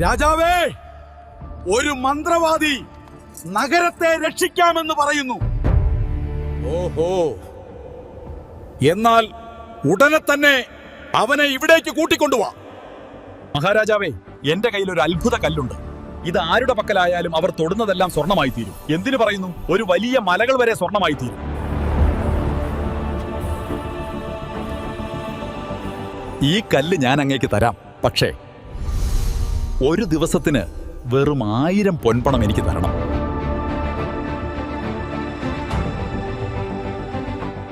രാജാവേ ഒരു മന്ത്രവാദി നഗരത്തെ രക്ഷിക്കാമെന്ന് പറയുന്നു. ഓഹോ. എന്നാൽ ഉടനെ തന്നെ അവനെ ഇവിടേക്ക് കൂട്ടിക്കൊണ്ടുവാ മഹാരാജാവേ എന്റെ കയ്യിൽ ഒരു അത്ഭുത കല്ലുണ്ട്. ഇത് ആരുടെ പക്കലായാലും അവർ തൊടുന്നതെല്ലാം സ്വർണമായി തീരും. എന്തിനു പറയുന്നു? ഒരു വലിയ മലകൾ വരെ സ്വർണമായി തീരും. ഈ കല്ല് ഞാൻ അങ്ങേക്ക് തരാം. പക്ഷേ ഒരു ദിവസത്തിന് വെറും ആയിരം പൊൻപണം എനിക്ക് തരണം.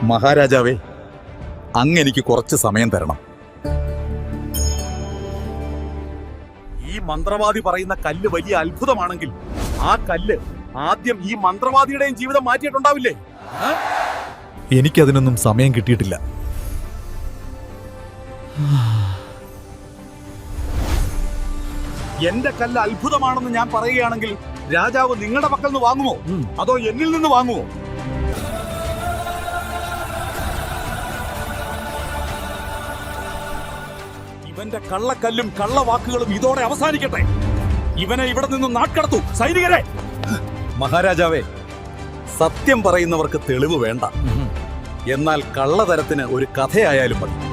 മഹാരാജാവേ അങ്ങെനിക്ക് കുറച്ച് സമയം തരണം. ഈ മന്ത്രവാദി പറയുന്ന കല്ല് വലിയ അത്ഭുതമാണെങ്കിൽ ആ കല്ല് ആദ്യം ഈ മന്ത്രവാദിയുടെയും ജീവിതം മാറ്റിയിട്ടുണ്ടാവില്ലേ? എനിക്കതിനൊന്നും സമയം കിട്ടിയിട്ടില്ല. എന്റെ കല്ല് അത്ഭുതമാണെന്ന് ഞാൻ പറയുകയാണെങ്കിൽ രാജാവ് നിങ്ങളുടെ പക്കൽ നിന്ന് വാങ്ങുമോ? അതോ എന്നിൽ നിന്ന് വാങ്ങുമോ? ഇവന്റെ കള്ളക്കല്ലും കള്ളവാക്കുകളും ഇതോടെ അവസാനിക്കട്ടെ. ഇവനെ ഇവിടെ നിന്ന് നാട്കടത്തു. സൈനികരെ! മഹാരാജാവേ സത്യം പറയുന്നവർക്ക് തെളിവ് വേണ്ട. എന്നാൽ കള്ളതരത്തിന് ഒരു കഥയായാലും മതി.